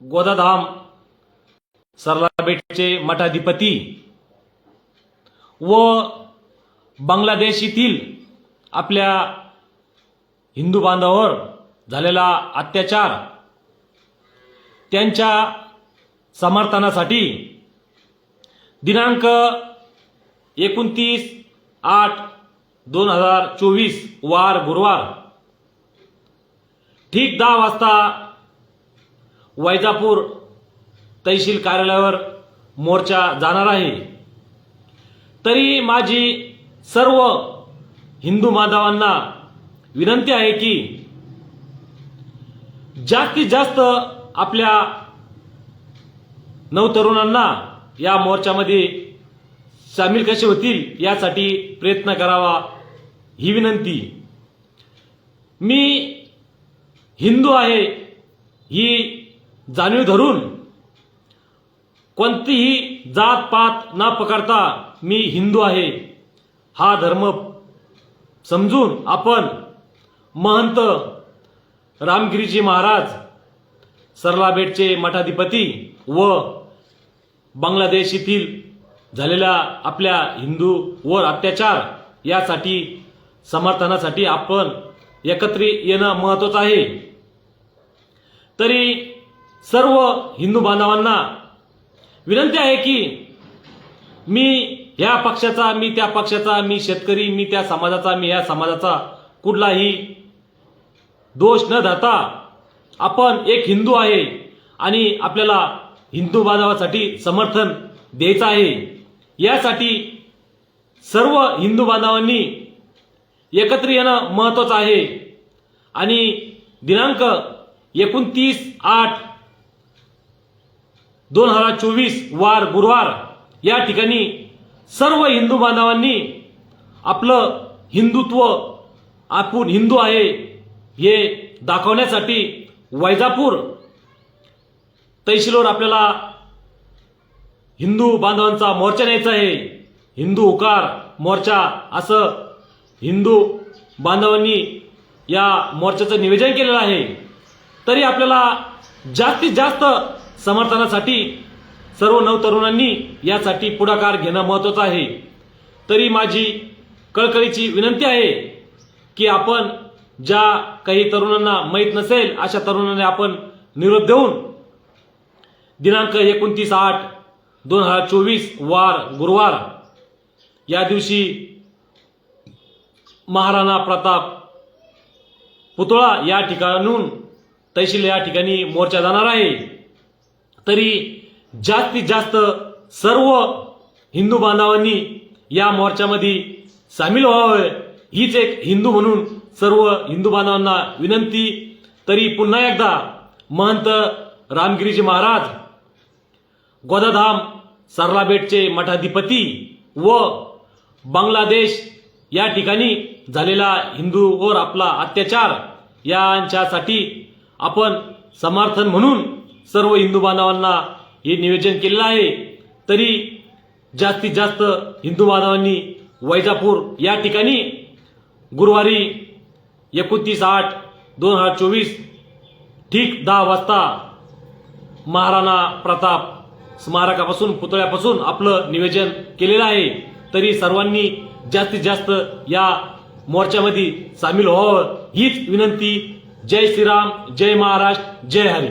गोदाधाम सरलाबेटचे मठाधिपती व बांगलादेश येथील आपल्या हिंदू बांधवावर झालेला अत्याचार त्यांच्या समर्थनासाठी दिनांक एकोणतीस आठ दोन हजार चोवीस वार गुरुवार ठीक दहा वाजता वैजापूर तहसील कार्यालयावर मोर्चा जाणार आहे. तरी माझी सर्व हिंदू बांधवांना विनंती आहे की जास्तीत जास्त आपल्या नवतरुणांना या मोर्चामध्ये सामील कसे होतील यासाठी प्रयत्न करावा ही विनंती. मी हिंदू आहे ही जाणीव धरून कोणतीही जात पात न पकडता मी हिंदू आहे. हा धर्म समजून आपण महंत रामगिरीजी महाराज सरलाबेटचे मठाधिपती व बांगलादेश येथील झालेल्या आपल्या हिंदूवर अत्याचार यासाठी समर्थनासाठी आपण एकत्रित येणं महत्वाचं आहे. तरी सर्व हिंदू बांधवांना विनंती आहे की मी ह्या पक्षाचा मी त्या पक्षाचा मी शेतकरी मी त्या समाजाचा मी या समाजाचा कुठलाही दोष न धरता आपण एक हिंदू आहे आणि आपल्याला हिंदू बांधवासाठी समर्थन द्यायचं आहे. यासाठी सर्व हिंदू बांधवांनी एकत्र येणं महत्वाचं आहे. आणि दिनांक एकोणतीस आठ दोन हजार चोवीस वार गुरुवार या ठिकाणी सर्व हिंदू बांधवांनी आपलं हिंदुत्व आपण हिंदू आहे हे दाखवण्यासाठी वैजापूर तहसीलवर आपल्याला हिंदू बांधवांचा मोर्चा न्यायचा आहे. हिंदू उकार मोर्चा असं हिंदू बांधवांनी या मोर्चाचं निवेदन केलेलं आहे. तरी आपल्याला जास्तीत जास्त समर्थनासाठी सर्व नवतरुणांनी यासाठी पुढाकार घेणं महत्त्वाचं आहे. तरी माझी कळकळीची विनंती आहे की आपण ज्या काही तरुणांना माहीत नसेल अशा तरुणांना आपण निरोप देऊन दिनांक एकोणतीस आठ दोन हजार चोवीस वार गुरुवार या दिवशी महाराणा प्रताप पुतळा या ठिकाणून तहसील या ठिकाणी मोर्चा जाणार आहे. तरी जास्तीत जास्त सर्व हिंदू बांधवांनी या मोर्चामध्ये सामील व्हावं हीच एक हिंदू म्हणून सर्व हिंदू बांधवांना विनंती. तरी पुन्हा एकदा महंत रामगिरीजी महाराज गोदाधाम सरलाबेटचे मठाधिपती व बांगलादेश या ठिकाणी झालेला हिंदूवर आपला अत्याचार यांच्यासाठी आपण समर्थन म्हणून सर्व हिंदू बांधवांना हे निवेदन केलेलं आहे. तरी जास्तीत जास्त हिंदू बांधवांनी वैजापूर या ठिकाणी गुरुवारी एकोणतीस आठ दोन हजार चोवीस ठीक दहा वाजता महाराणा प्रताप स्मारकापासून पुतळ्यापासून आपलं निवेदन केलेलं आहे. तरी सर्वांनी जास्तीत जास्त या मोर्चामध्ये सामील व्हावं. हीच विनंती. जय श्रीराम जय महाराष्ट्र जय हरी